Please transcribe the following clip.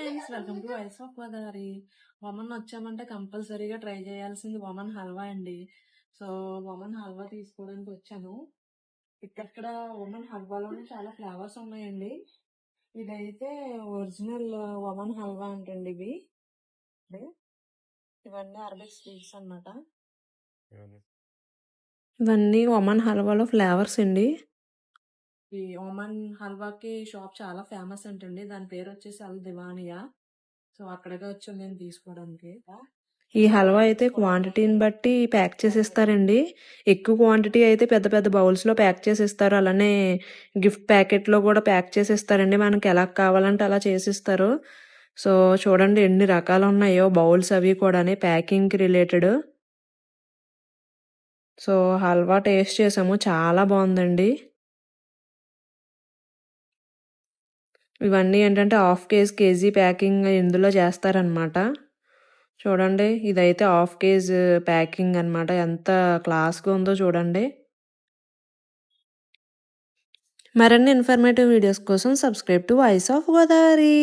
Friends welcome to voice of Godavari woman వచ్చామంటే కంపల్సరీగా try చేయాల్సింది వమన్ హల్వా అండి. సో వమన్ హల్వా తీసుకోవడానికి వచ్చాను. ఇక్కడ వమన్ హల్వాలోనే చాలా ఫ్లేవర్స్ ఉన్నాయండి. ఇదైతే ఒరిజినల్ వమన్ హల్వా అంటండి ఇవి. ఇవన్నీ అరబిక్ స్వీట్స్ అన్నమాట. ఇవన్నీ వమన్ హల్వాలో ఫ్లేవర్స్ అండి. ఈ ఒమన్ హల్వాకి షాప్ చాలా ఫేమస్ అంటండి. దాని పేరు వచ్చేసి అల్ దివానియా. సో అక్కడికి వచ్చాం నేను తీసుకోవడానికి. ఈ హల్వా అయితే క్వాంటిటీని బట్టి ప్యాక్ చేసి ఇస్తారండి ఎక్కువ క్వాంటిటీ అయితే పెద్ద పెద్ద బౌల్స్లో ప్యాక్ చేసి ఇస్తారు అలానే గిఫ్ట్ ప్యాకెట్లో కూడా ప్యాక్ చేసి ఇస్తారండి మనకి ఎలా కావాలంటే అలా చేసి ఇస్తారు సో చూడండి ఎన్ని రకాలు ఉన్నాయో బౌల్స్ అవి కూడా ప్యాకింగ్కి రిలేటెడ్. సో హల్వా టేస్ట్ చేసాము. చాలా బాగుందండి. ఇవన్నీ ఏంటంటే హాఫ్ కేజీ కేజీ ప్యాకింగ్ ఇందులో చేస్తారనమాట చూడండి ఇదైతే హాఫ్ కేజ్ ప్యాకింగ్ అనమాట ఎంత క్లాస్గా ఉందో చూడండి. మరిన్ని ఇన్ఫర్మేటివ్ వీడియోస్ కోసం subscribe to voice of Godavari.